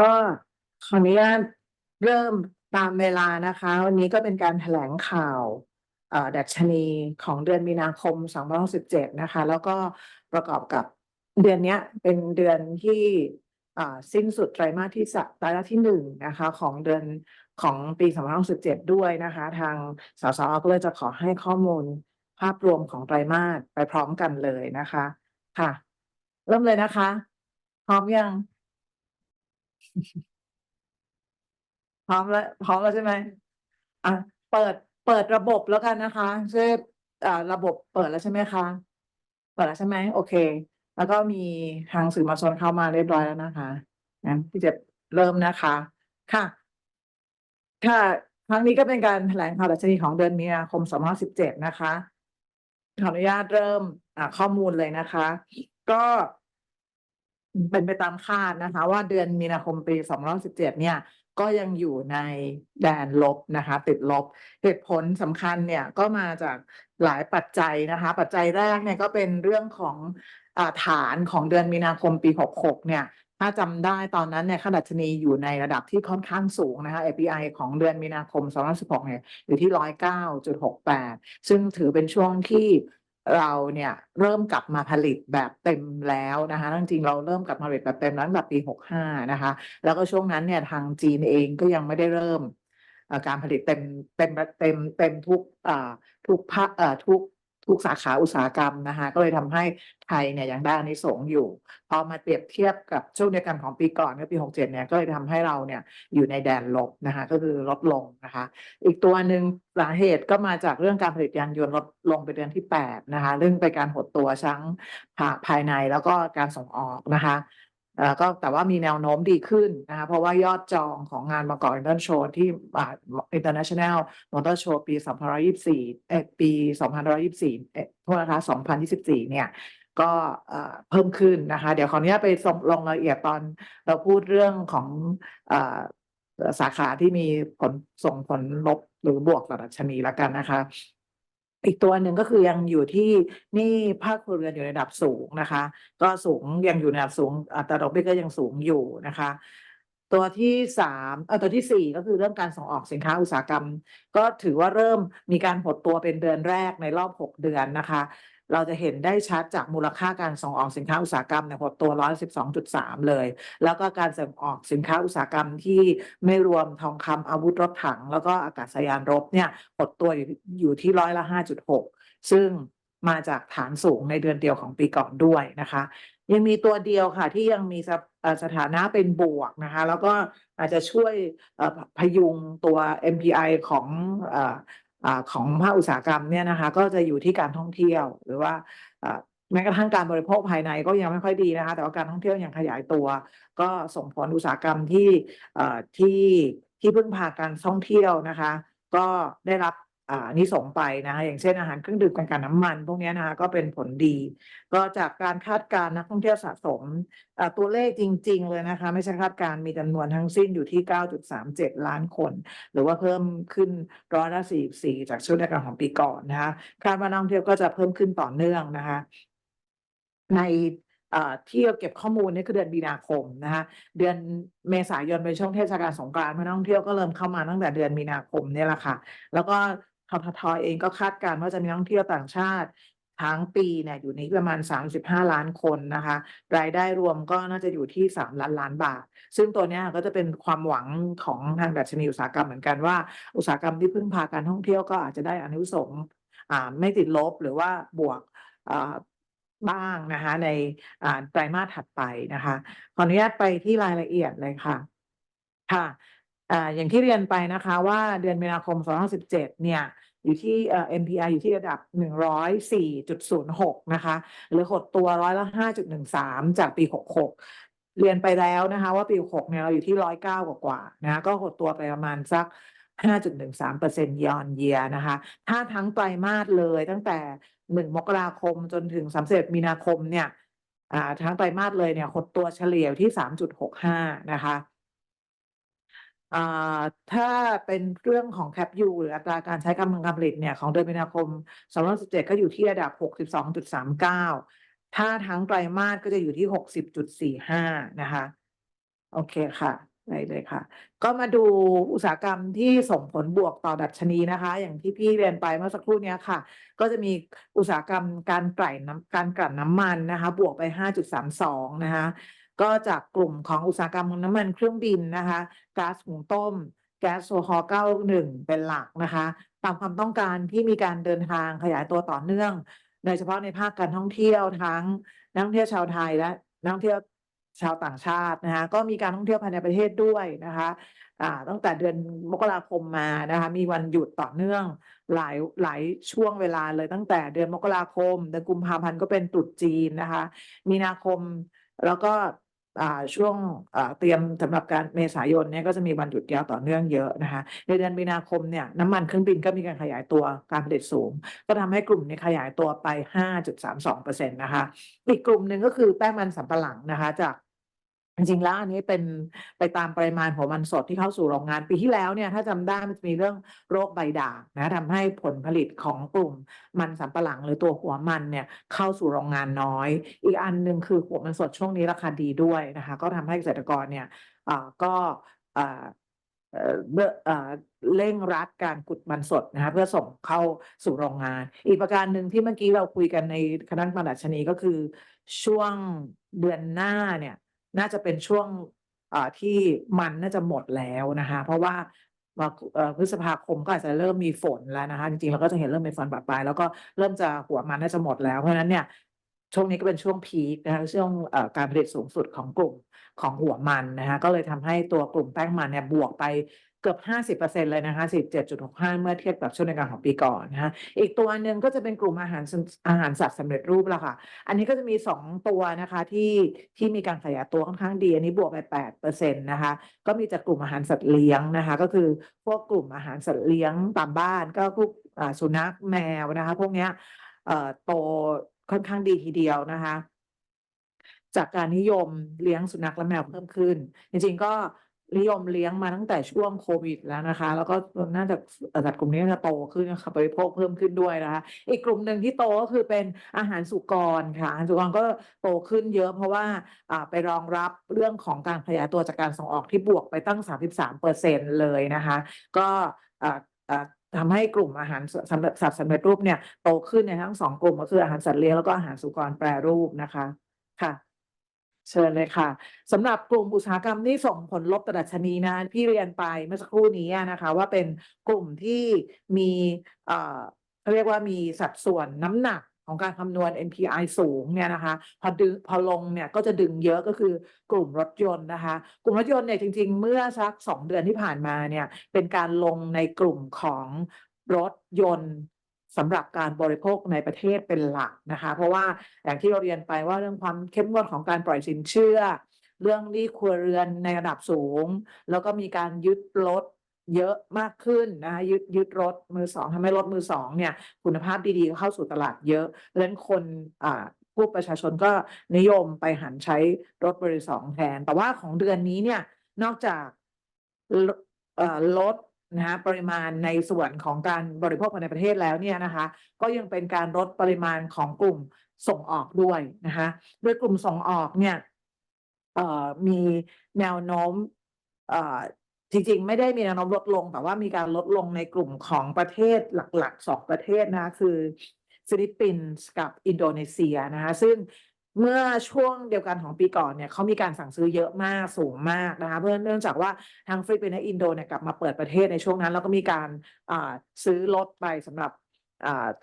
ก็ขออนุญาตเริ่มตามเวลานะคะ วันนี้ก็เป็นการแถลงข่าวเอ่อดัชนีของเดือนมีนาคม2017นะคะ แล้วก็ประกอบกับเดือนนี้เป็นเดือนที่สิ้นสุดไตรมาสที่สะไตรมาสที่หนึ่งนะคะ ของเดือนของปี2017ด้วยนะคะ ทางสสก็เลยจะขอให้ข้อมูลภาพรวมของไตรมาสไปพร้อมกันเลยนะคะ ค่ะ เริ่มเลยนะคะ พร้อมยัง พร้อมแล้วพร้อมแล้วใช่ไหมอะเปิดเปิดระบบแล้วกันนะคะช่อ่าระบบเปิดแล้วใช่ไหมคะเปิดแล้วใช่ไหมโอเค แล้วก็มีทางสื่อมวลชนเข้ามาเรียบร้อยแล้วนะคะงั้นที่จะเริ่มนะคะ ค่ะ ค่ะครั้งนี้ก็เป็นการแถลงข่าวดัชนีของเดือนมีนาคม2017นะคะขออนุญาตเริ่มข้อมูลเลยนะคะ ก็ เป็นไปตามคาดนะคะ ว่าเดือนมีนาคมปี 2017 เนี่ย ก็ยังอยู่ในแดนลบนะคะ ติดลบเหตุผลสำคัญเนี่ยก็มาจากหลายปัจจัยนะคะ ปัจจัยแรกเนี่ยก็เป็นเรื่องของฐานของเดือนมีนาคมปี 66 เนี่ยถ้าจำได้ตอนนั้นเนี่ยค่าดัชนีอยู่ในระดับที่ค่อนข้างสูงนะคะ API ของเดือนมีนาคม2016เนี่ยอยู่ที่ 109.68 ซึ่งถือเป็นช่วงที่ เราเนี่ยเริ่มกลับมาผลิตแบบเต็มแล้วนะคะจริงๆเราเริ่มกลับมาผลิตแบบเต็มนั้นแบบปี65นะคะ แล้วก็ช่วงนั้นเนี่ยทางจีนเองก็ยังไม่ได้เริ่มการผลิตเต็มเต็มเต็มเต็มทุกทุกภาคทุก ทุกสาขาอุตสาหกรรมนะคะก็เลยทำให้ไทยเนี่ยยังได้อานิสงส์อยู่ พอมาเปรียบเทียบกับช่วงเดียวกันของปีก่อนก็ปี 67 เนี่ยก็เลยทำให้เราเนี่ยอยู่ในแดนลบนะคะก็คือลดลงนะคะ อีกตัวหนึ่งสาเหตุก็มาจากเรื่องการผลิตยานยนต์ลดลงไปเดือนที่ 8 นะคะเรื่องไปนการหดตัวทั้งภาภายในแล้วก็การส่งออกนะคะ ก็แต่ว่ามีแนวโน้มดีขึ้นนะคะเพราะว่ายอดจองของงานมาก่อนอินเตอร์โชว์ที่อ่า International Motor Show ปี2024เอ่อปี2024เอ่อโทษนะคะ2024 เนี่ยก็เอ่อเพิ่มขึ้นนะคะ เดี๋ยวขออนุญาตไปส่งลงรายละเอียดตอนเราพูดเรื่องของอสาขาที่มีผลส่งผลลบหรือบวกต่อดัชนีแล้วกันนะคะ อีกตัวหนึ่งก็คือยังอยู่ที่นี่ภาคครัวเรือนอยู่ในระดับสูงนะคะ ก็สูงยังอยู่ในระดับสูงอัตราดอกเบี้ยก็ยังสูงอยู่นะคะ ตัวที่สามเออตัวที่สี่ก็คือเรื่องการส่งออกสินค้าอุตสาหกรรม ก็ถือว่าเริ่มมีการหดตัวเป็นเดือนแรกในรอบหกเดือนนะคะ เราจะเห็นได้ชัดจากมูลค่าการส่งออกสินค้าอุตสาหกรรมเนี่ยหดตัว112.3เลย แล้วก็การส่งออกสินค้าอุตสาหกรรมที่ไม่รวมทองคำอาวุธรถถัง แล้วก็อากาศยานรบเนี่ยหดตัวอยู่ที่ร้อยละ5.6ซึ่งมาจากฐานสูงในเดือนเดียวของปีก่อนด้วยนะคะ ยังมีตัวเดียวค่ะที่ยังมีสถานะเป็นบวกนะคะ แล้วก็อาจจะช่วยพยุงตัว MPI ของ อของภาคอุตสาหกรรมเนี่ยนะคะก็จะอยู่ที่การท่องเที่ยว หรือว่าแม้กระทั่งการบริโภคภายในก็ยังไม่ค่อยดีนะคะ แต่ว่าการท่องเที่ยวยังขยายตัว ก็ส่งผลอุตสาหกรรมที่ที่ที่พึ่งพาการท่องเที่ยวนะคะ ก็ได้รับ นิสงไปนะคะอย่างเช่นอาหารเครื่องดื่มกันกันน้ำมัน พวกนี้นะคะก็เป็นผลดี ก็จากการคาดการณ์นักท่องเที่ยวสะสมตัวเลขจริง ๆ เลยนะคะ ไม่ใช่คาดการณ์มีจำนวนทั้งสิ้นอยู่ที่ 9.37 ล้านคน หรือว่าเพิ่มขึ้นร้อยละ44 จากช่วงเดียวกันของปีก่อนนะคะคาดว่านักท่องเที่ยวก็จะเพิ่มขึ้นต่อเนื่องนะคะ ในเที่เราเก็บข้อมูลนี่คือเดือนมีนาคมนะคะเดือนเมษายนเป็นช่วงเทศกาลสงกรานต์นักท่องเที่ยวก็เริ่มเข้ามาตั้งแต่เดือนมีนาคมนี่แหละค่ะ แล้วก็ ทททเองก็คาดการณ์ว่าจะมีนักท่องเที่ยวต่างชาติทั้งปีเนี่ยอยู่ที่ประมาณ 35 ล้านคนนะคะ รายได้รวมก็น่าจะอยู่ที่ 3 ล้านล้านบาท ซึ่งตัวนี้ก็จะเป็นความหวังของทางดัชนีอุตสาหกรรมเหมือนกันว่า อุตสาหกรรมที่พึ่งพาการท่องเที่ยวก็อาจจะได้อานิสงส์ไม่ติดลบหรือว่าบวกบ้างนะคะในไตรมาสถัดไปนะคะ ขออนุญาตไปที่รายละเอียดเลยค่ะค่ะ อ่าอย่างที่เรียนไปนะคะว่าเดือนมีนาคม 2017 เนี่ยอยู่ที่เอ่อ MPI อยู่ที่ระดับ 104.06 นะคะ หรือหดตัวร้อยละ 5.13 จากปี 66 เรียนไปแล้วนะคะว่าปี66เนี่ยเราอยู่ที่ 109 กว่าๆนะคะก็หดตัวไปประมาณสัก 5.13% year on year นะคะ ถ้าทั้งไตรมาสเลยตั้งแต่ 1 มกราคมจนถึง 31 มีนาคมเนี่ยทั้งไตรมาสเลยเนี่ยหดตัวเฉลี่ยที่ 3.65 นะคะ ถ้าเป็นเรื่องของ CAPU หรืออัตราการใช้กำลังการผลิตเนี่ยของเดือนมีนาคม2017 ก็อยู่ที่ระดับ 62.39 ถ้าทั้งไตรมาสก็จะอยู่ที่ 60.45 นะคะ โอเคค่ะได้เลยค่ะ ก็มาดูอุตสาหกรรมที่ส่งผลบวกต่อดัชนีนะคะ อย่างที่พี่เรียนไปเมื่อสักครู่นี้ค่ะ ก็จะมีอุตสาหกรรมการกลั่นน้ำการกลั่นน้ำมันนะคะ บวกไป 5.32 นะคะ ก็จากกลุ่มของอุตสาหกรรมน้ำมันเครื่องบินนะคะก๊าซหุงต้ม แก๊สโซฮอล์91 เป็นหลักนะคะ ตามความต้องการที่มีการเดินทางขยายตัวต่อเนื่อง โดยเฉพาะในภาคการท่องเที่ยวทั้งนักท่องเที่ยวชาวไทยและนักท่องเที่ยวชาวต่างชาตินะคะก็มีการท่องเที่ยวภายในประเทศด้วยนะคะตั้งแต่เดือนมกราคมมานะคะมีวันหยุดต่อเนื่องหลายหลายช่วงเวลาเลยตั้งแต่เดือนมกราคมเดือนกุมภาพันธ์ก็เป็นตรุษจีนนะคะ มีนาคมแล้วก็ ช่วงเตรียมสำหรับการเมษายนเนี่ยก็จะมีวันหยุดยาวต่อเนื่องเยอะนะคะในเดือนมีนาคมเนี่ยน้ำมันเครื่องบินก็มีการขยายตัวการผลิตสูง ก็ทำให้กลุ่มนี้ขยายตัวไป 5.32%นะคะอีกกลุ่มหนึ่งก็คือแป้งมันสำปะหลังนะคะจาก จริงๆแล้วอันนี้เป็นไปตามปริมาณของมันสดที่เข้าสู่โรงงาน ปีที่แล้วเนี่ยถ้าจำได้มันจะมีเรื่องโรคใบด่างนะทำให้ผลผลิตของกลุ่มมันสำปะหลังหรือตัวหัวมันเนี่ยเข้าสู่โรงงานน้อย อีกอันหนึ่งคือหัวมันสดช่วงนี้ราคาดีด้วยนะคะก็ทำให้เกษตรกรเนี่ยอ่าก็อ่าเอ่อเมื่อเอ่อเร่งรัดการกุดมันสดนะคะเพื่อส่งเข้าสู่โรงงาน อีกประการหนึ่งที่เมื่อกี้เราคุยกันในคณะกรรมการดัชนีก็คือช่วงเดือนหน้าเนี่ย น่าจะเป็นช่วงที่มันน่าจะหมดแล้วนะคะเพราะว่ามาเอ่อพฤษภาคมก็อาจจะเริ่มมีฝนแล้วนะคะจริงๆเราก็จะเห็นเริ่มมีฝนปะปลายแล้วก็เริ่มจะหัวมันน่าจะหมดแล้วเพราะฉะนั้นเนี่ยช่วงนี้ก็เป็นช่วงพีคนะคะช่วงการผลิตสูงสุดของกลุ่มของหัวมันนะคะก็เลยทำให้ตัวกลุ่มแป้งมันเนี่ยบวกไป เกือบ 50%เลยนะคะ 17.65 เมื่อเทียบกับช่วงเดียวกันของปีก่อนนะคะอีกตัวหนึ่งก็จะเป็นกลุ่มอาหารอาหารสัตว์สำเร็จรูปแล้วค่ะ อันนี้ก็จะมี 2 ตัวนะคะที่ที่มีการขยายตัวค่อนข้างดี อันนี้บวกไป8%นะคะ ก็มีจากกลุ่มอาหารสัตว์เลี้ยงนะคะ ก็คือพวกกลุ่มอาหารสัตว์เลี้ยงตามบ้าน ก็พวกสุนัขแมวนะคะ พวกเนี้ยโตค่อนข้างดีทีเดียวนะคะ จากการนิยมเลี้ยงสุนัขและแมวเพิ่มขึ้น จริงๆก็ นิยมเลี้ยงมาตั้งแต่ช่วงโควิดแล้วนะคะ แล้วก็น่าจะสัตว์กลุ่มนี้จะโตขึ้นนะคะบริโภคเพิ่มขึ้นด้วยนะคะ อีกกลุ่มหนึ่งที่โตก็คือเป็นอาหารสุกรค่ะอาหารสุกรก็โตขึ้นเยอะเพราะว่าไปรองรับเรื่องของการขยายตัวจากการส่งออกที่บวกไปตั้ง 33เปอร์เซ็นเลยนะคะ ก็ทำให้กลุ่มอาหารสสำเร็จสัตว์สำเร็จรูปเนี่ยโตขึ้นในทั้งสองกลุ่มก็คืออาหารสัตว์เลี้ยงแล้วก็อาหารสุกรแปรรูปนะคะค่ะ เชิญเลยค่ะสำหรับกลุ่มอุตสาหกรรมที่ส่งผลลบต่อดัชนีนะพี่เรียนไปเมื่อสักครู่นี้นะคะว่าเป็นกลุ่มที่มีเอ่อเขาเรียกว่ามีสัดส่วนน้ำหนักของการคำนวณ NPI สูงเนี่ยนะคะพอดึงพอลงเนี่ยก็จะดึงเยอะก็คือกลุ่มรถยนต์นะคะ กลุ่มรถยนต์เนี่ยจริง ๆ เมื่อสักสองเดือนที่ผ่านมาเนี่ยเป็นการลงในกลุ่มของรถยนต์ สำหรับการบริโภคในประเทศเป็นหลักนะคะ เพราะว่าอย่างที่เราเรียนไปว่าเรื่องความเข้มงวดของการปล่อยสินเชื่อ เรื่องหนี้ครัวเรือนในระดับสูง แล้วก็มีการยึดรถเยอะมากขึ้นนะคะยึดยึดรถมือสองทำให้รถมือสองเนี่ยคุณภาพดีๆเข้าสู่ตลาดเยอะเพราะฉะนั้นคนอ่าผู้ประชาชนก็นิยมไปหันใช้รถมือสองแทน แต่ว่าของเดือนนี้เนี่ยนอกจากลด นะฮะปริมาณในส่วนของการบริโภคภายในประเทศแล้วเนี่ยนะคะ ก็ยังเป็นการลดปริมาณของกลุ่มส่งออกด้วยนะคะโดยกลุ่มส่งออกเนี่ยเอ่อมีแนวโน้มเอ่อจริงๆ ไม่ได้มีแนวโน้มลดลง แต่ว่ามีการลดลงในกลุ่มของประเทศหลักๆสองประเทศนะคะคือฟิลิปปินส์กับอินโดนีเซียนะคะซึ่ง เมื่อช่วงเดียวกันของปีก่อนเนี่ยเขามีการสั่งซื้อเยอะมากสูงมากนะคะเพื่อเนื่องจากว่าทางฟิลิปปินส์และอินโดเนี่ยกลับมาเปิดประเทศในช่วงนั้น แล้วก็มีการซื้อรถไปสำหรับ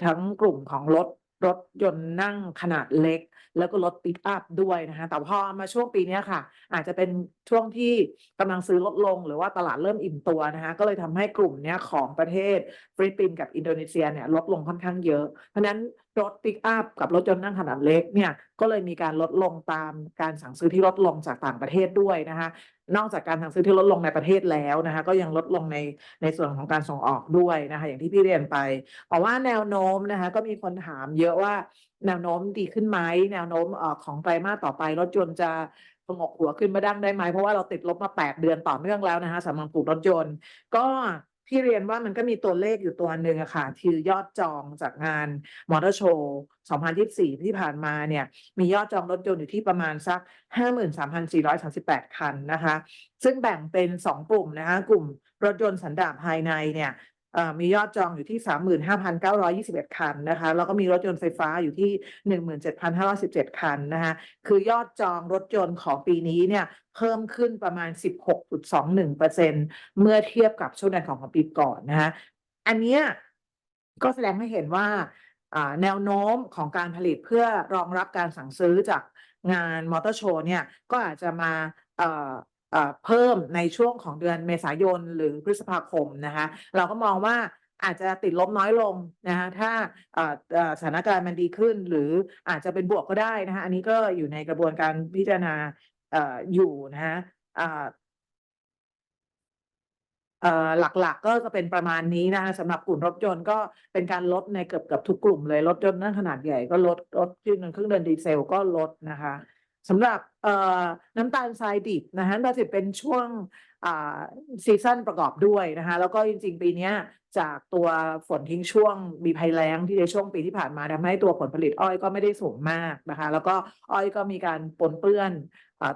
ทั้งกลุ่มของรถรถยนต์นั่งขนาดเล็กแล้วก็รถปิกอัพด้วยนะคะแต่พอมาช่วงปีนี้ค่ะ อาจจะเป็นช่วงที่กำลังซื้อลดลง หรือว่าตลาดเริ่มอิ่มตัวนะคะก็เลยทำให้กลุ่มเนี้ยของประเทศฟิลิปปินส์กับอินโดนีเซียเนี่ยลดลงค่อนข้างเยอะ เพราะฉะนั้นรถปิกอัพกับรถยนต์นั่งขนาดเล็กเนี่ยก็เลยมีการลดลงตามการสั่งซื้อที่ลดลงจากต่างประเทศด้วยนะคะนอกจากการสั่งซื้อที่ลดลงในประเทศแล้วนะคะก็ยังลดลงในในส่วนของการส่งออกด้วยนะคะอย่างที่พี่เรียนไปแต่ว่าแนวโน้มนะคะก็มีคนถามเยอะว่าแนวโน้มดีขึ้นไหมแนวโน้มอของไตรมาสต่อไปรถยนต์จะสงบหัวขึ้นมาดั้งได้ไหมเพราะว่าเราติดลบมา 8 เดือนต่อเนื่องแล้วนะคะสำหรับกลุ่มรถยนต์ ก็ที่เรียนว่ามันก็มีตัวเลขอยู่ตัวหนึ่งอะค่ะคือยอดจองจากงานมอเตอร์โชว์2024 ที่ผ่านมาเนี่ยมียอดจองรถยนต์อยู่ที่ประมาณสัก 53,438 คันนะคะ ซึ่งแบ่งเป็น 2 กลุ่มนะคะกลุ่มรถยนต์สันดาปภายในเนี่ย มียอดจองอยู่ที่ 35,921 คันนะคะแล้วก็มีรถยนต์ไฟฟ้าอยู่ที่ 17,517 คันนะคะคือยอดจองรถยนต์ของปีนี้เนี่ยเพิ่มขึ้นประมาณ 16.21%เมื่อเทียบกับช่วงเดือนของของปีก่อนนะคะอันนี้ก็แสดงให้เห็นว่าแนวโน้มของการผลิตเพื่อรองรับการสั่งซื้อจากงานมอเตอร์โชว์เนี่ยก็อาจจะมา เพิ่มในช่วงของเดือนเมษายนหรือพฤษภาคมนะคะเราก็มองว่าอาจจะติดลบน้อยลงนะคะถ้าสถานการณ์มันดีขึ้น หรืออาจจะเป็นบวกก็ได้นะคะอันนี้ก็อยู่ในกระบวนการพิจารณาอยู่นะคะหลักๆก็จะเป็นประมาณนี้นะคะสำหรับกลุ่มรถยนต์ก็เป็นการลดในเกือบเกือบทุกกลุ่มเลยรถยนต์นั่งขนาดใหญ่ก็ลดรถเครื่องยนต์เครื่องเดินดีเซลก็ลดนะคะ สำหรับน้ำตาลทรายดิบนะคะน้ำตาลทรายดิบเป็นช่วงซีซั่นประกอบด้วยนะคะแล้วก็จริง ๆ ปีนี้จากตัวฝนทิ้งช่วงมีภัยแล้งที่ในช่วงปีที่ผ่านมาทำให้ตัวผลผลิตอ้อยก็ไม่ได้สูงมากนะคะแล้วก็อ้อยก็มีการปนเปื้อน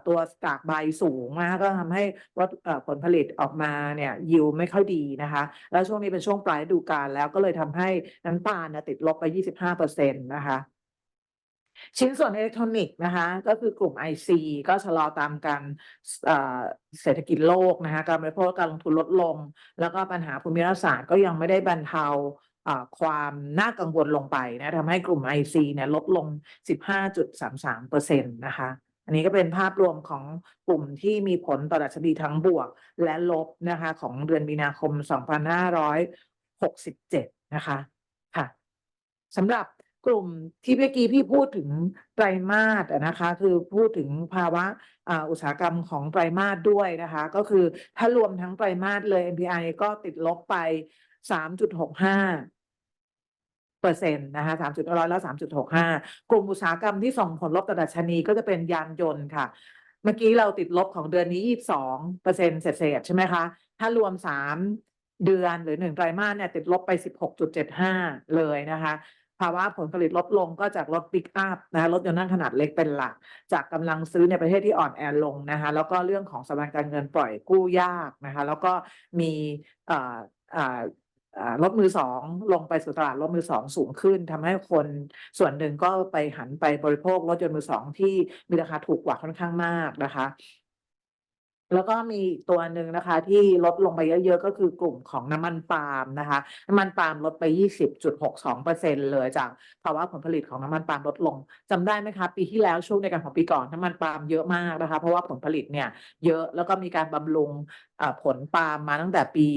ตัวกากใบสูงนะก็ทำให้วัตผลผลิตออกมาเนี่ยยิวไม่ค่อยดีนะคะ แล้วช่วงนี้เป็นช่วงปลายฤดูกาลแล้วก็เลยทำให้น้ำตาลเนี่ยติดลบไป 25%นะคะ ชิ้นส่วนอิเล็กทรอนิกส์นะคะก็คือกลุ่ม IC ก็ชะลอตามการเศรษฐกิจโลกนะคะการบริโภคการลงทุนลดลง แล้วก็ปัญหาภูมิรัฐศาสตร์ก็ยังไม่ได้บรรเทาอ่าความน่ากังวลลงไปนะทำให้กลุ่ม IC เนี่ยลดลง 15.33%นะคะ อันนี้ก็เป็นภาพรวมของกลุ่มที่มีผลต่อดัชนีทั้งบวกและลบนะคะของเดือนมีนาคม 2567 นะคะค่ะสำหรับ กลุ่มที่เมื่อกี้พี่พูดถึงไตรมาสนะคะ คือพูดถึงภาวะอุตสาหกรรมของไตรมาสด้วยนะคะ ก็คือถ้ารวมทั้งไตรมาสเลย NPI ก็ติดลบไป 3.65เปอร์เซ็นต์นะคะสามจุดร้อยละสามจุดหกห้ากลุ่มอุตสาหกรรมที่ส่งผลลบต่อดัชนีก็จะเป็นยานยนต์ค่ะ เมื่อกี้เราติดลบของเดือนนี้ยี่สิบสองเปอร์เซ็นต์เศษใช่ไหมคะ ถ้ารวมสามเดือนหรือหนึ่งไตรมาสเนี่ยติดลบไปสิบหกจุดเจ็ดห้าเลยนะคะ ภาวะผลผลิตลดลงก็จากรถปิกอัพนะคะรถยนต์นั่งขนาดเล็กเป็นหลัก จากกำลังซื้อในประเทศที่อ่อนแอลงนะคะแล้วก็เรื่องของสถาบันการเงินปล่อยกู้ยากนะคะแล้วก็มีรถมือสองลงไปสู่ตลาดรถมือสองสูงขึ้นทำให้คนส่วนหนึ่งก็ไปหันไปบริโภครถยนต์มือสองที่มีราคาถูกกว่าค่อนข้างมากนะคะ แล้วก็มีตัวหนึ่งนะคะ ที่ลดลงไปเยอะๆ ก็คือกลุ่มของน้ำมันปาล์มนะคะ น้ำมันปาล์มลดไป 20.62%เลยจากภาวะผลผลิตของน้ำมันปาล์มลดลงจำได้ไหมคะ ปีที่แล้วช่วงในการของปีก่อนน้ำมันปาล์มเยอะมากนะคะ เพราะว่าผลผลิตเนี่ยเยอะแล้วก็มีการบำรุงผลปาล์มมาตั้งแต่ปี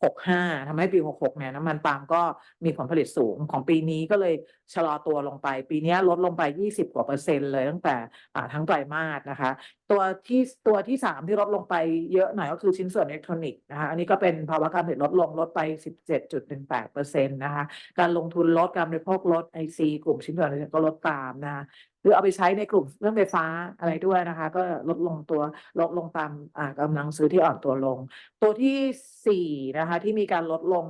65ทำให้ปี 66 เนี่ยน้ำมันปาล์มก็มีผลผลิตสูงของปีนี้ก็เลยชะลอตัวลงไป ปีนี้ลดลงไป 20 กว่าเปอร์เซ็นต์เลยตั้งแต่ทั้งไตรมาสนะคะ ตัวที่ตัวที่สามที่ลดลงไปเยอะหน่อยก็คือชิ้นส่วนอิเล็กทรอนิกส์นะคะอันนี้ก็เป็นภาวะการผลิตลดลงลดไป 17.18เปอร์เซ็นต์นะคะการลงทุนลดการบริโภคลดไอซีกลุ่มชิ้นส่วนอิเล็กทรอนิกส์ก็ลดตามนะคะ หรือเอาไปใช้ในกลุ่มเรื่องไฟฟ้าอะไรด้วยนะคะ ก็ลดลงตัวลดลงตามกำลังซื้อที่อ่อนตัวลง ตัวที่สี่นะคะที่มีการลดลง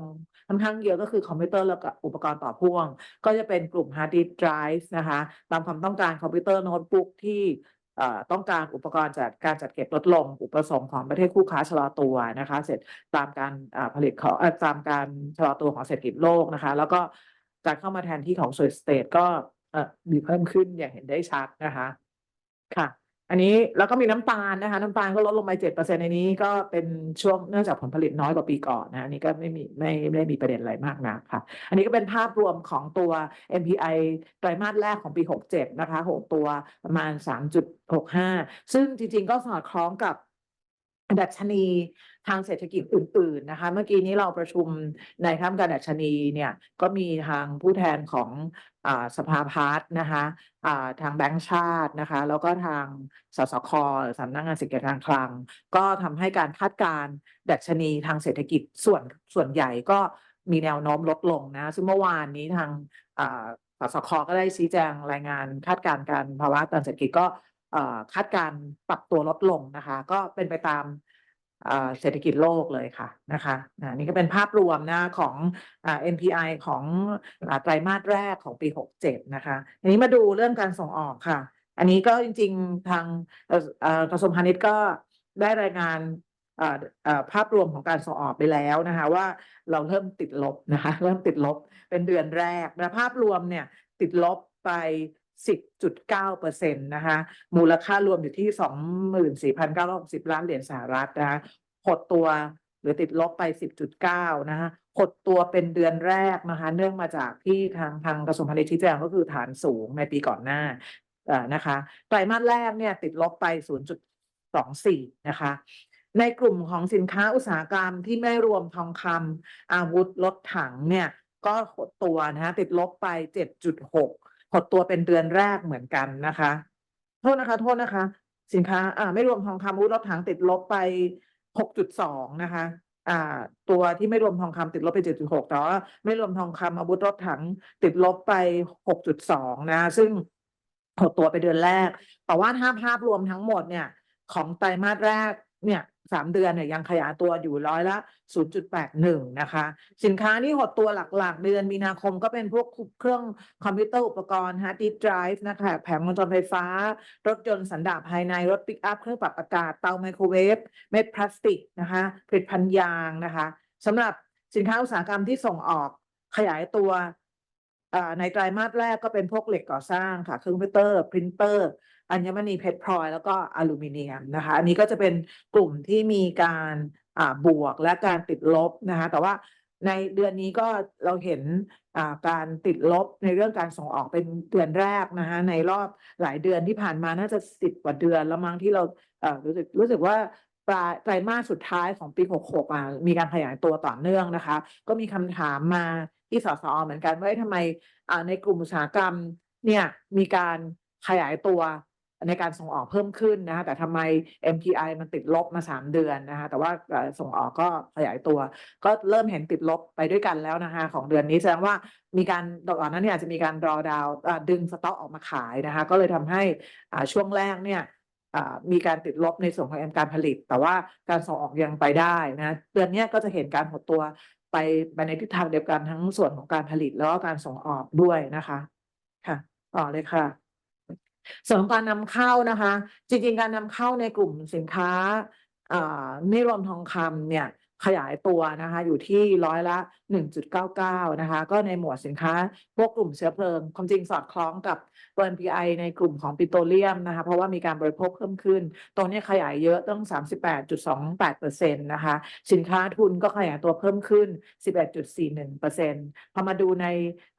ค่อนข้างเยอะก็คือคอมพิวเตอร์แล้วก็อุปกรณ์ต่อพ่วง ก็จะเป็นกลุ่ม hard disk drive นะคะ ตามความต้องการคอมพิวเตอร์โน้ตบุ๊กที่ต้องการอุปกรณ์จัดการจัดเก็บลดลง อุปสงค์ของประเทศคู่ค้าชะลอตัวนะคะ เสร็จตามการผลิตของตามการชะลอตัวของเศรษฐกิจโลกนะคะ แล้วก็การเข้ามาแทนที่ของ Solid State ก็ มีเพิ่มขึ้นอย่างเห็นได้ชัดนะคะค่ะ อันนี้แล้วก็มีน้ำตาลนะคะ น้ำตาลก็ลดลงไปเจ็ดเปอร์เซ็นในนี้ก็เป็นช่วงเนื่องจากผลผลิตน้อยกว่าปีก่อนนะอันนี้ก็ไม่มีไม่ไม่ได้มีประเด็นอะไรมากนักค่ะ อันนี้ก็เป็นภาพรวมของตัว MPI ไตรมาสแรกของปี67นะคะหกตัวประมาณ3.65ซึ่งจริง ๆ ก็สอดคล้องกับ ดัชนีทางเศรษฐกิจอื่น ๆ นะคะ เมื่อกี้นี้เราประชุมในท่ามกลารดัชนีเนี่ยก็มีทางผู้แทนของอสภาพัฒน์นะคะทางแบงก์ชาตินะคะ แล้วก็ทางสสคสำนักงานเศรษฐกิจการคลัง ก็ทำให้การคาดการณ์ดัชนีทางเศรษฐกิจส่วนส่วนใหญ่ก็มีแนวโน้มลดลงนะซึ่งเมื่อวานนี้ทางสสคก็ได้ชี้แจงรายงานคาดการณ์การภาวะทางเศรษฐกิจก็ คาดการปรับตัวลดลงนะคะ ก็เป็นไปตามเศรษฐกิจโลกเลยค่ะนะคะนี่ก็เป็นภาพรวมนะของอ NPI ของไตรมาสแรกของปี 67 นะคะทีนี้มาดูเรื่องการส่งออกค่ะ อันนี้ก็จริงๆทางกระทรวงพาณิชย์ก็ได้รายงานภาพรวมของการส่งออกไปแล้วนะคะว่าเราเริ่มติดลบนะคะเริ่มติดลบเป็นเดือนแรกนะภาพรวมเนี่ยติดลบไป 10.9เปอร์เซ็นต์นะคะมูลค่ารวมอยู่ที่ 24,960 ล้านเหรียญสหรัฐนะคะหดตัวหรือติดลบไป 10.9 นะคะหดตัวเป็นเดือนแรกนะคะเนื่องมาจากที่ทางทางกระทรวงพาณิชย์ชี้แจงก็คือฐานสูงในปีก่อนหน้าอ่อนะคะไตรมาสแรกเนี่ยติดลบไป 0.24 นะคะในกลุ่มของสินค้าอุตสาหกรรมที่ไม่รวมทองคำอาวุธรถถังเนี่ยก็หดตัวนะคะติดลบไป 7.6 หดตัวเป็นเดือนแรกเหมือนกันนะคะ โทษนะคะ โทษนะคะ สินค้าอ่าไม่รวมทองคำวุธรถถังติดลบไป 6.2 นะคะอ่าตัวที่ไม่รวมทองคำติดลบไป 7.6 แต่ว่าไม่รวมทองคำอาวุธรถถังติดลบไป 6.2 นะ ซึ่งหดตัวไปเดือนแรก แต่ว่าถ้าภาพรวมทั้งหมดเนี่ย ของไตรมาสแรกเนี่ย สามเดือนเนี่ยยังขยายตัวอยู่ร้อยละ 0.81 นะคะ สินค้าที่หดตัวหลักๆ เดือนมีนาคมก็เป็นพวกเครื่องคอมพิวเตอร์อุปกรณ์ฮาร์ดดิสก์ไดรฟ์นะคะแผงวงจรไฟฟ้า รถยนต์สันดาปภายใน รถปิกอัพ เครื่องปรับอากาศ เตาไมโครเวฟ เม็ดพลาสติกนะคะผลิตภัณฑ์ยางนะคะสำหรับสินค้าอุตสาหกรรมที่ส่งออกขยายตัวในไตรมาสแรกก็เป็นพวกเหล็กก่อสร้างค่ะเครื่องคอมพิวเตอร์ พรินเตอร์ อัญมณีเพชรพลอยแล้วก็อลูมิเนียมนะคะ อันนี้ก็จะเป็นกลุ่มที่มีการบวกและการติดลบนะคะ แต่ว่าในเดือนนี้ก็เราเห็นการติดลบในเรื่องการส่งออกเป็นเดือนแรกนะคะในรอบหลายเดือนที่ผ่านมาน่าจะสิบกว่าเดือนแล้วมั้งที่เรารู้สึกรู้สึกว่าปลายไตรมาสสุดท้ายของปี 66อะมีการขยายตัวต่อเนื่องนะคะ ก็มีคำถามมาที่สสเหมือนกันว่าทำไมในกลุ่มอุตสาหกรรมเนี่ยมีการขยายตัว ในการส่งออกเพิ่มขึ้นนะคะแต่ทำไม MPI มันติดลบมาสามเดือนนะคะแต่ว่าส่งออกก็ขยายตัว ก็เริ่มเห็นติดลบไปด้วยกันแล้วนะคะของเดือนนี้แสดงว่ามีการก่อนนั้นเนี่ยอาจจะมีการรอดาวดึงสต็อกออกมาขายนะคะก็เลยทำให้ช่วงแรกเนี่ยมีการติดลบในส่วนของการผลิต แต่ว่าการส่งออกยังไปได้นะเดือนนี้ก็จะเห็นการหดตัวไปไปในทิศทางเดียวกันทั้งส่วนของการผลิตแล้วก็การส่งออกด้วยนะคะ ค่ะต่อเลยค่ะ ส่วนของการนำเข้านะคะ จริงๆ การนำเข้าในกลุ่มสินค้าอ่าไม่รวมทองคำเนี่ย ขยายตัวนะคะอยู่ที่ร้อยละ 1.99 นะคะก็ในหมวดสินค้าพวกกลุ่มเชื้อเพลิง ความจริงสอดคล้องกับตัว NPI ในกลุ่มของปิโตรเลียมนะคะเพราะว่ามีการบริโภคเพิ่มขึ้น ตรงนี้ขยายเยอะตั้ง 38.28%นะคะสินค้าทุนก็ขยายตัวเพิ่มขึ้น 11.41%พอมาดูใน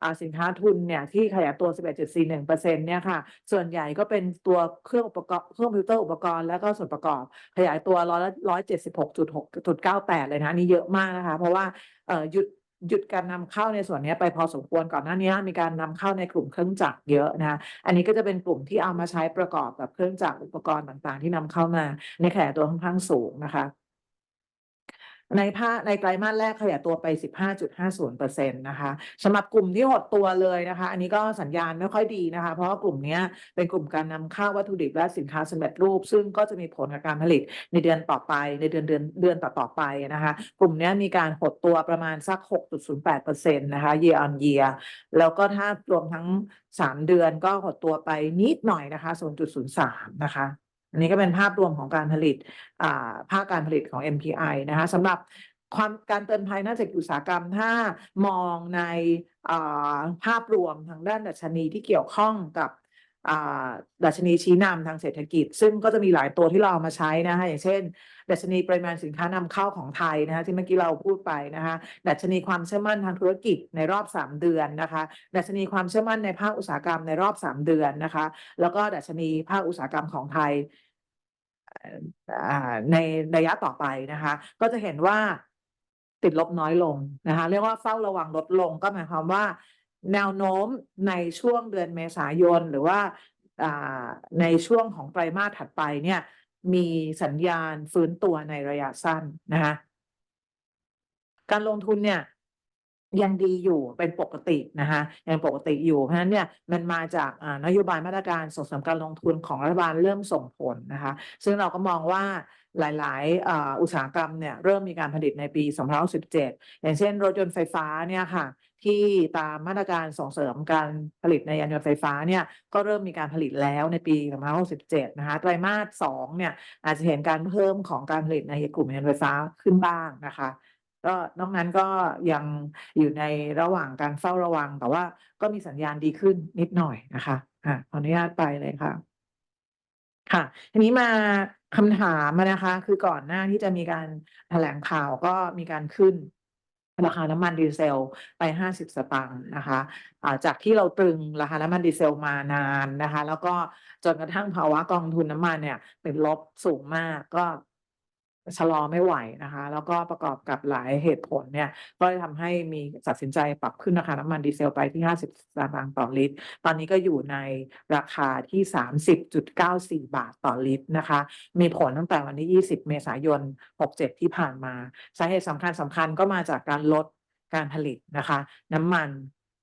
อ่าสินค้าทุนเนี่ยที่ขยายตัว 11.41%เนี่ยค่ะส่วนใหญ่ก็เป็นตัวเครื่องอุปกรณ์เครื่องคอมพิวเตอร์อุปกรณ์แล้วก็ส่วนประกอบขยายตัวร้อยละร้อยเลยนะนี่เยอะมากนะคะ เพราะว่าเอ่อหยุดหยุดการนำเข้าในส่วนนี้ไปพอสมควรก่อนหน้านี้มีการนำเข้าในกลุ่มเครื่องจักรเยอะนะคะอันนี้ก็จะเป็นกลุ่มที่เอามาใช้ประกอบกับเครื่องจักรอุปกรณ์ต่างๆ ที่นำเข้ามาในแขนตัวค่อนข้างสูงนะคะ ในภาคในไตรมาสแรกขยายตัวไป 15.50%นะคะสำหรับกลุ่มที่หดตัวเลยนะคะ อันนี้ก็สัญญาณไม่ค่อยดีนะคะ เพราะว่ากลุ่มนี้เป็นกลุ่มการนำเข้าวัตถุดิบและสินค้าสำเร็จรูป ซึ่งก็จะมีผลกับการผลิตในเดือนต่อไปในเดือนเดือนเดือนต่อๆไปนะคะ กลุ่มนี้มีการหดตัวประมาณสัก 6.08%นะคะ year on year แล้วก็ถ้ารวมทั้ง 3 เดือนก็หดตัวไปนิดหน่อยนะคะ 0.03 นะคะ อันนี้ก็เป็นภาพรวมของการผลิตภาคการผลิตของ MPI นะคะสำหรับความการเตือนภัยน่าจะอุตสาหกรรมถ้ามองในภาพรวมทางด้านดัชนีที่เกี่ยวข้องกับ ดัชนีชี้นำทางเศรษฐกิจ ซึ่งก็จะมีหลายตัวที่เราเอามาใช้นะคะอย่างเช่น ดัชนีปริมาณสินค้านำเข้าของไทยนะคะที่เมื่อกี้เราพูดไปนะคะดัชนีความเชื่อมั่นทางธุรกิจในรอบ 3 เดือนนะคะดัชนีความเชื่อมั่นในภาคอุตสาหกรรมในรอบ 3 เดือนนะคะ แล้วก็ดัชนีภาคอุตสาหกรรมของไทยในระยะต่อไปนะคะ ก็จะเห็นว่าติดลบน้อยลงนะคะ เรียกว่าเฝ้าระวังลดลงก็หมายความว่า แนวโน้มในช่วงเดือนเมษายน หรือว่าในช่วงของไตรมาสถัดไปเนี่ยมีสัญญาณฟื้นตัวในระยะสั้นนะคะการลงทุนเนี่ยยังดีอยู่เป็นปกตินะคะยังปกติอยู่เพราะฉะนั้นเนี่ยมันมาจากนโยบายมาตรการส่งเสริมการลงทุนของรัฐบาลเริ่มส่งผลนะคะซึ่งเราก็มองว่าหลาย ๆ อุตสาหกรรมเนี่ยเริ่มมีการผลิตในปี2567อย่างเช่น รถยนต์ไฟฟ้าเนี่ยค่ะ ที่ตามมาตรการส่งเสริมการผลิตในยานยนต์ไฟฟ้าเนี่ยก็เริ่มมีการผลิตแล้วในปี2567นะคะไตรมาสสองเนี่ยอาจจะเห็นการเพิ่มของการผลิตในกลุ่มยานยนต์ไฟฟ้าขึ้นบ้างนะคะก็นอกนั้นก็ยังอยู่ในระหว่างการเฝ้าระวัง แต่ว่าก็มีสัญญาณดีขึ้นนิดหน่อยนะคะอะขออนุญาตไปเลยค่ะ ค่ะ ทีนี้มาคำถามนะคะ คือก่อนหน้าที่จะมีการแถลงข่าวก็มีการขึ้น ราคาน้ำมันดีเซลไปห้าสิบสตางค์นะคะะจากที่เราตรึงราคาน้ำมันดีเซลมานานนะคะ แล้วก็จนกระทั่งภาวะกองทุนน้ำมันเนี่ยเป็นลบสูงมากก็ ชะลอไม่ไหวนะคะ แล้วก็ประกอบกับหลายเหตุผลเนี่ย ก็เลยทำให้มีตัดสินใจปรับขึ้นราคาน้ำมันดีเซลไปที่ 50สตางค์ต่อลิตร ตอนนี้ก็อยู่ในราคาที่ 30.94 บาทต่อลิตรนะคะ มีผลตั้งแต่วันที่ 20 เมษายน 67 ที่ผ่านมา สาเหตุสำคัญสำคัญก็มาจากการลดการผลิตนะคะ น้ำมัน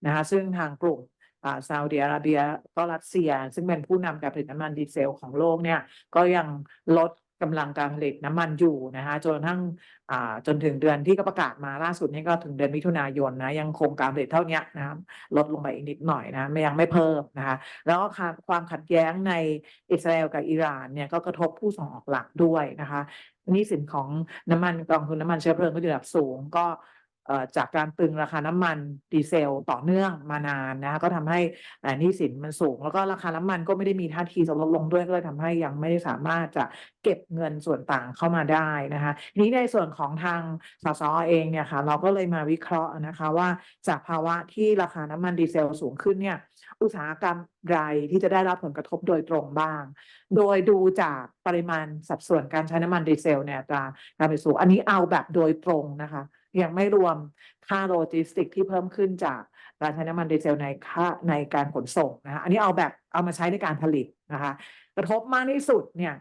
นะคะ ซึ่งทางกลุ่มอ่าซาอุดิอาระเบียก็รัสเซีย ซึ่งเป็นผู้นำการผลิตน้ำมันดีเซลของโลกเนี่ย ก็ยังลด กำลังการผลิตน้ำมันอยู่นะคะจนกระทั่งจนถึงเดือนที่ก็ประกาศมาล่าสุดนี่ก็ถึงเดือนมิถุนายนนะยังคงการผลิตเท่านี้นะครับลดลงไปอีกนิดหน่อยนะไม่ยังไม่เพิ่มนะคะแล้วก็ความขัดแย้งในอิสราเอลกับอิหร่านเนี่ยก็กระทบผู้ส่งออกหลักด้วยนะคะนี่สินของน้ำมันกองทุนน้ำมันเชื้อเพลิงก็อยู่ระดับสูงก็ จากการตึงราคาน้ำมันดีเซลต่อเนื่องมานานนะคะก็ทำให้หนี้สินมันสูง แล้วก็ราคาน้ำมันก็ไม่ได้มีท่าทีจะลดลงด้วยก็เลยทำให้ยังไม่ได้สามารถจะเก็บเงินส่วนต่างเข้ามาได้นะคะทีนี้ในส่วนของทางสสเองเนี่ยค่ะเราก็เลยมาวิเคราะห์นะคะว่าจากภาวะที่ราคาน้ำมันดีเซลสูงขึ้นเนี่ยอุตสาหกรรมใดที่จะได้รับผลกระทบโดยตรงบ้าง โดยดูจากปริมาณสัดส่วนการใช้น้ำมันดีเซลเนี่ยอัตราการผลิตสูงอันนี้เอาแบบโดยตรงนะคะ ยังไม่รวมค่าโลจิสติกที่เพิ่มขึ้นจากการใช้น้ำมันดีเซลในค่าในการขนส่งนะคะอันนี้เอาแบบเอามาใช้ในการผลิตนะคะกระทบมากที่สุดเนี่ย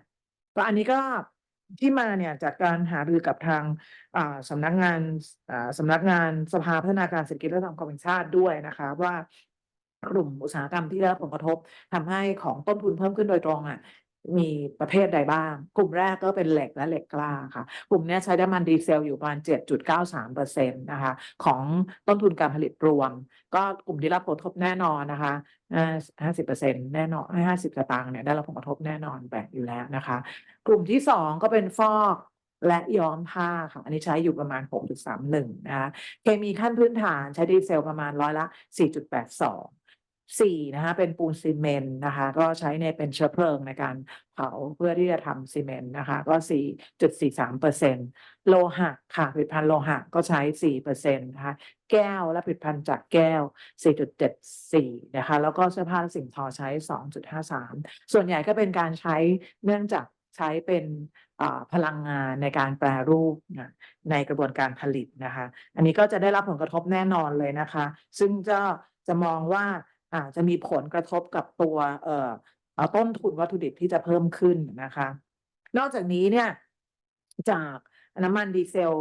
ก็อันนี้ก็ที่มาเนี่ยจากการหารือกับทางสำนักงานสำนักงานสภาพัฒนาการเศรษฐกิจและสังคมแห่งชาติด้วยนะคะว่ากลุ่มอุตสาหกรรมที่ได้รับผลกระทบทำให้ของต้นทุนเพิ่มขึ้นโดยตรงอะ มีประเภทใดบ้าง กลุ่มแรกก็เป็นเหล็กและเหล็กกล้าค่ะ กลุ่มนี้ใช้น้ำมันดีเซลอยู่ประมาณ 7.93เปอร์เซ็นต์นะคะของต้นทุนการผลิตรวม ก็กลุ่มที่รับผลกระทบแน่นอนนะคะห้าสิบเปอร์เซ็นต์แน่นอนห้าสิบสตางค์เนี่ยได้รับผลกระทบแน่นอนแบบอยู่แล้วนะคะ กลุ่มที่สองก็เป็นฟอกและย้อมผ้าค่ะ อันนี้ใช้อยู่ประมาณ 6.31 นะคะ เคมีขั้นพื้นฐานใช้ดีเซลประมาณร้อยละ 4.82 สี่นะคะเป็นปูนซีเมนต์นะคะก็ใช้ในเป็นเชื้อเพลิงในการเผาเพื่อที่จะทำซีเมนต์นะคะก็สี่จุดสี่สามเปอร์เซ็นโลหะค่ะผลิตภัณฑ์โลหะก็ใช้สี่เปอร์เซ็นต์นะคะแก้วและผลิตภัณฑ์จากแก้ว4.74นะคะแล้วก็เสื้อผ้าและสิ่งทอใช้2.53ส่วนใหญ่ก็เป็นการใช้เนื่องจากใช้เป็นพลังงานในการแปรรูปในกระบวนการผลิตนะคะ อันนี้ก็จะได้รับผลกระทบแน่นอนเลยนะคะ ซึ่งจะจะมองว่า อาจจะมีผลกระทบกับตัวเอ่อต้นทุนวัตถุดิบที่จะเพิ่มขึ้นนะคะ นอกจากนี้เนี่ยจากน้ำมันดีเซล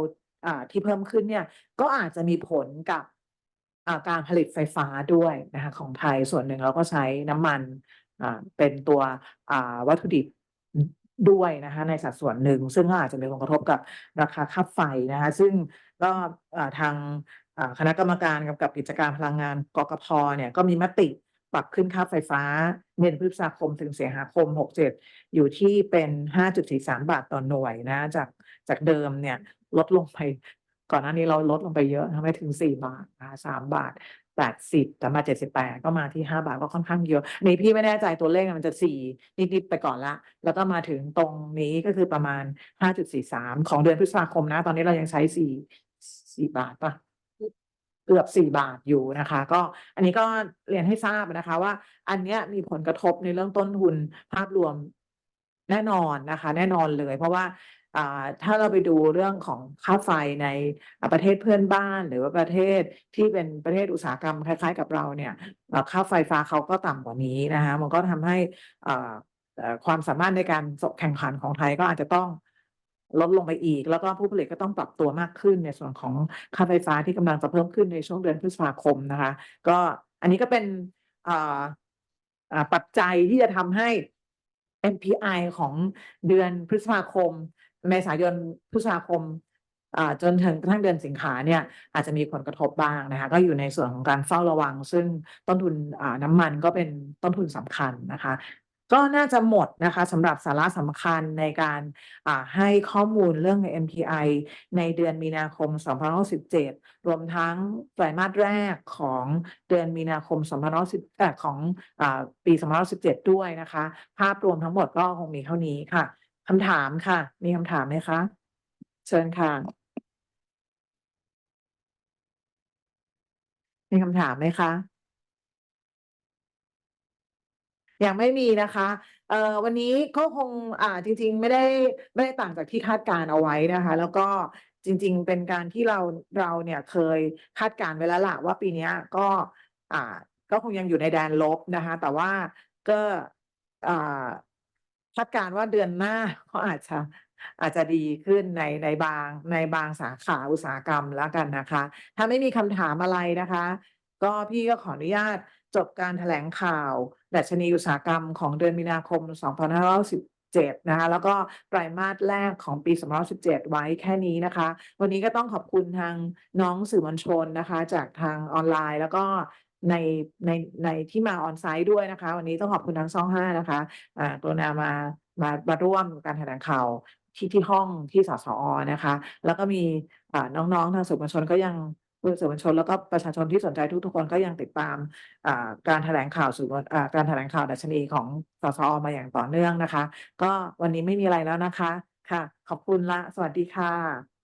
อ่าที่เพิ่มขึ้นเนี่ยก็อาจจะมีผลกับการผลิตไฟฟ้าด้วยนะคะของไทยส่วนหนึ่งเราก็ใช้น้ำมันเป็นตัววัตถุดิบด้วยนะคะในสัดส่วนหนึ่ง ซึ่งก็อาจจะมีผลกระทบกับราคาค่าไฟนะคะซึ่งก็ทาง คณะกรรมการกำกับกิจการพลังงานกกพเนี่ยก็มีมติปรับขึ้นค่าไฟฟ้าเดือนพฤษภาคมถึงสิงหาคม 67 อยู่ที่เป็น 5.43 บาทต่อหน่วยนะจากจากเดิมเนี่ยลดลงไป ก่อนหน้านี้เราลดลงไปเยอะทำให้ถึง 4 บาทนะ3บาท 80 แต่มา 78 ก็มาที่ 5 บาทก็ค่อนข้างเยอะนี่พี่ไม่แน่ใจตัวเลขมันจะ 4 นิด ๆ ไปก่อนละ แล้วก็มาถึงตรงนี้ก็คือประมาณ 5.43 ของเดือนพฤษภาคมนะ ตอนนี้เรายังใช้ 4 4 บาทป่ะ เกือบสี่บาทอยู่นะคะ ก็อันนี้ก็เรียนให้ทราบนะคะว่า อันเนี้ยมีผลกระทบในเรื่องต้นทุนภาพรวมแน่นอนนะคะ แน่นอนเลย เพราะว่าถ้าเราไปดูเรื่องของค่าไฟในประเทศเพื่อนบ้าน หรือว่าประเทศที่เป็นประเทศอุตสาหกรรมคล้าย ๆ กับเราเนี่ยค่าไฟฟ้าเขาก็ต่ำกว่านี้นะคะมันก็ทำให้ความสามารถในการแข่งขันของไทยก็อาจจะต้อง ลดลงไปอีก แล้วก็ผู้ผลิตก็ต้องปรับตัวมากขึ้นในส่วนของค่าไฟฟ้าที่กำลังจะเพิ่มขึ้นในช่วงเดือนพฤษภาคมนะคะ ก็อันนี้ก็เป็นปัจจัยที่จะทำให้ MPI ของเดือนพฤษภาคมเมษายนพฤษภาคมจนถึงกระทั่งเดือนสิงหาเนี่ยอาจจะมีผลกระทบบ้างนะคะก็อยู่ในส่วนของการเฝ้าระวัง ซึ่งต้นทุนน้ำมันก็เป็นต้นทุนสำคัญนะคะ ก็น่าจะหมดนะคะสำหรับสาระสำคัญในการให้ข้อมูลเรื่อง MPI ในเดือนมีนาคม 2567 รวมทั้งไตรมาสแรกของเดือนมีนาคม2510อของอ่าปี2517 ด้วยนะคะ ภาพรวมทั้งหมดก็คงมีเท่านี้ค่ะคำถามค่ะ มีคำถามไหมคะ เชิญค่ะ มีคำถามไหมคะ ยังไม่มีนะคะเอ่อวันนี้ก็คงอ่าจริง ๆ ไม่ได้ไม่ได้ต่างจากที่คาดการเอาไว้นะคะ แล้วก็จริง ๆ เป็นการที่เราเราเนี่ยเคยคาดการไว้แล้วล่ะว่าปีนี้ก็อ่าก็คงยังอยู่ในแดนลบนะคะ แต่ว่าก็อ่าคาดการว่าเดือนหน้าก็อาจจะอาจจะดีขึ้นในในบางในบางสาขาอุตสาหกรรมแล้วกันนะคะ ถ้าไม่มีคำถามอะไรนะคะ ก็พี่ก็ขออนุญาตจบการแถลงข่าว ดัชนีอุตสาหกรรมของเดือนมีนาคม 2567นะคะแล้วก็ไตรมาสแรกของปี2517 ไว้แค่นี้นะคะ วันนี้ก็ต้องขอบคุณทางน้องสื่อมวลชนนะคะ จากทางออนไลน์แล้วก็ในในในที่มา on-site ด้วยนะคะ วันนี้ต้องขอบคุณทางช่อง5นะคะอ่ากรุณามามามาร่วมการแถลงข่าวที่ที่ห้องที่สสอนะคะ แล้วก็มีอ่าน้องๆทางสื่อมวลชนก็ยัง สื่อมวลชนแล้วก็ประชาชนที่สนใจทุกๆคนก็ยังติดตามการแถลงข่าวสื่อมวลอ่าการแถลงข่าวดัชนีของสสอมาอย่างต่อเนื่องนะคะ ก็วันนี้ไม่มีอะไรแล้วนะคะค่ะ ขอบคุณละ สวัสดีค่ะ